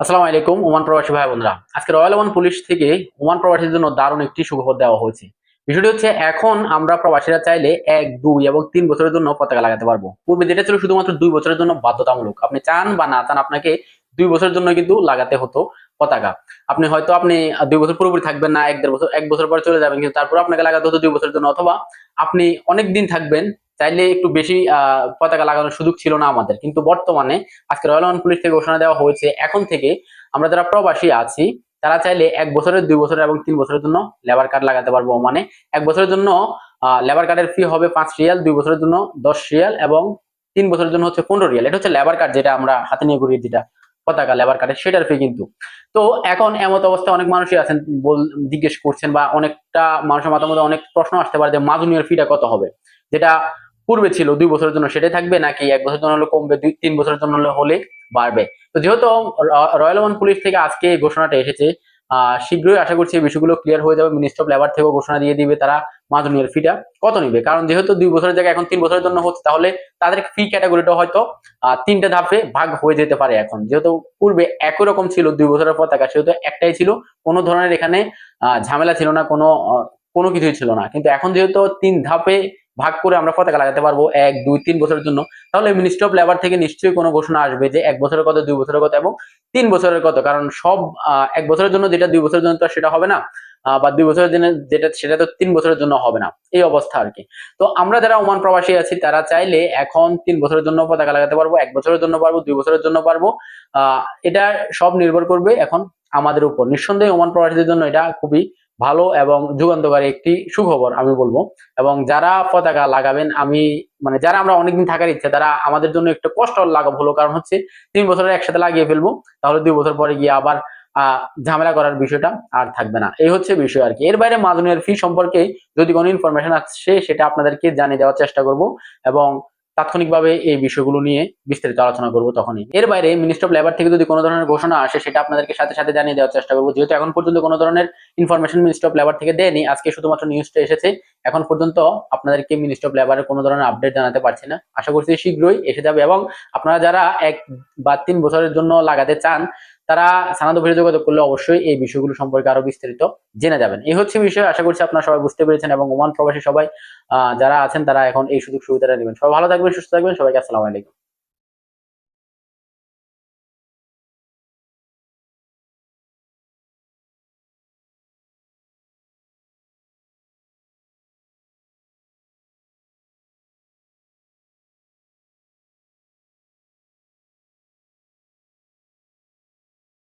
আসসালামু আলাইকুম, ওমান প্রবাসী ভাই বোনরা। আজকে রয়্যাল ওমান পুলিশ থেকে ওমান প্রবাসীর জন্য দারুণ একটি সুখবর দেওয়া হয়েছে। বিষয়টি হচ্ছে, এখন আমরা প্রবাসীরা চাইলে এক, দুই এবং তিন বছরের জন্য পতাকা লাগাতে পারব। পূর্বে যেটা ছিল শুধুমাত্র দুই বছরের জন্য বাধ্যতামূলক। আপনি চান বা না চান, আপনাকে দুই বছরের জন্য কিন্তু লাগাতে হতো পতাকা। আপনি হয়তো, আপনি দুই বছর পুরোপুরি থাকবেন না, এক, দেড় বছর, এক বছর পর চলে যাবেন, কিন্তু তারপর আপনাকে লাগাতে হতো দুই বছরের জন্য, অথবা আপনি অনেক দিন থাকবেন চাইলে একটু বেশি পতাকা লাগানোর সুযোগ ছিল না আমাদের। কিন্তু বর্তমানে আজকে রয়্যাল ওমান পুলিশ থেকে ঘোষণা দেওয়া হয়েছে, এখন থেকে আমরা যারা প্রবাসী আছি, তারা চাইলে এক বছরের, দুই বছরের এবং তিন বছরের জন্য লেবার কার্ড লাগাতে পারব। মানে এক বছরের জন্য লেবার কার্ডের ফি হবে পাঁচ রিয়াল, দুই বছরের জন্য দশ রিয়াল এবং তিন বছরের জন্য হচ্ছে পনেরো রিয়াল। এটা হচ্ছে লেবার কার্ড যেটা আমরা হাতে নিয়ে ঘুরিয়ে যেটা পতাকা লেবার কার্ডের সেটার ফি কিন্তু। তো এখন এমত অবস্থায় অনেক মানুষই আছেন জিজ্ঞেস করছেন বা অনেকটা মানুষের মাথার মধ্যে অনেক প্রশ্ন আসতে পারে যে মাজুনিয়ার ফিটা কত হবে? যেটা পূর্বে ছিল, দুই বছরের জন্য সেটাই থাকবে নাকি এক বছরের জন্য হলে কমবে, দুই, তিন বছরের জন্য হলে বাড়বে? তো যেহেতু রয়্যাল ওমান পুলিশ থেকে আজকে এই ঘোষণাটা এসেছে শীঘ্রই আশা করছি এই বিষয়গুলো ক্লিয়ার হয়ে যাবে মিনিস্টার অফ লেবার থেকেও ঘোষণা দিয়ে দিবে তারা মাজুনিয়ার ফিটা কত নিবে? কারণ যেহেতু দুই বছরের জায়গায় এখন তিন বছরের জন্য হচ্ছে, তাহলে তাদের ফি ক্যাটাগরিটা হয়তো তিনটে ধাপে ভাগ হয়ে যেতে পারে এখন। যেহেতু পূর্বে একই রকম ছিল দুই বছরের পর পতাকা, সেহেতু একটাই ছিল, কোনো ধরনের এখানে ঝামেলা ছিল না, কোনো কোনো কিছুই ছিল না। কিন্তু এখন যেহেতু তিন ধাপে ভাগ করে আমরা পতাকা লাগাতে পারব এক, দুই, তিন বছরের জন্য। তাহলে মিনিস্ট্রি অফ লেবার থেকে নিশ্চয়ই কোনো ঘোষণা আসবে যে এক বছরের কত, দুই বছরের কত এবং তিন বছরের কত। কারণ সব এক বছরের জন্য যেটা দুই বছরের জন্য তো সেটা হবে না বা দুই বছরের জন্য যেটা, সেটা তো তিন বছরের জন্য হবে না। এই অবস্থা আর কি। তো আমরা যারা ওমান প্রবাসী আছি, তারা চাইলে এখন তিন বছরের জন্য পতাকা লাগাতে পারব, এক বছরের জন্য পারব, দুই বছরের জন্য পারব। এটা সব নির্ভর করবে এখন আমাদের উপর। নিঃসন্দেহে ওমান প্রবাসীদের জন্য এটা খুবই ভালো এবং যুগান্তকারী একটি সুখবর আমি বলব। এবং যারা পতাকা লাগাবেন, আমি মানে যারা আমরা অনেকদিন থাকার ইচ্ছে, তারা আমাদের জন্য একটু কষ্ট লাঘব হলো। কারণ হচ্ছে তিন বছরের একসাথে লাগিয়ে ফেলব, তাহলে দুই বছর পরে গিয়ে আবার ঝামেলা করার বিষয়টা আর থাকবে না। এই হচ্ছে বিষয় আর কি এর বাইরে মাজুনিয়ার ফি সম্পর্কে যদি কোনো ইনফরমেশন আসে, সেটা আপনাদেরকে জানিয়ে দেওয়ার চেষ্টা করব এবং তাৎক্ষণিকভাবে এই বিষয়গুলো নিয়ে বিস্তারিত আলোচনা করব তখনই। এর বাইরে মিনিস্টার অফ লেবার থেকে যদি কোনো ধরনের ঘোষণা আসে, সেটা আপনাদেরকে সাথে সাথে জানিয়ে দেওয়ার চেষ্টা করব। যেহেতু এখন পর্যন্ত কোনো ধরনের ইনফরমেশন মিনিস্টার অফ লেবার থেকে দেয়নি। আজকে শুধুমাত্র নিউজটা এসেছে। এখন পর্যন্ত আপনাদেরকে মিনিস্টার অফ লেবারের কোনো ধরনের আপডেট জানাতে পারছি না। আশা করছি শীঘ্রই এসে যাবে এবং আপনারা যারা এক বা তিন বছরের জন্য লাগাতে চান, তারা সানাদ অফিসে যোগাযোগ করলে অবশ্যই এই বিষয়গুলো সম্পর্কে আরও বিস্তারিত জেনে যাবেন। এই হচ্ছে বিষয়। আশা করছি আপনারা সবাই বুঝতে পেরেছেন এবং ওমান প্রবাসী সবাই যারা আছেন, তারা এখন এই সুযোগ সুবিধাটা নেবেন। সবাই ভালো থাকবেন, সুস্থ থাকবেন। সবাইকে আসসালামু আলাইকুম।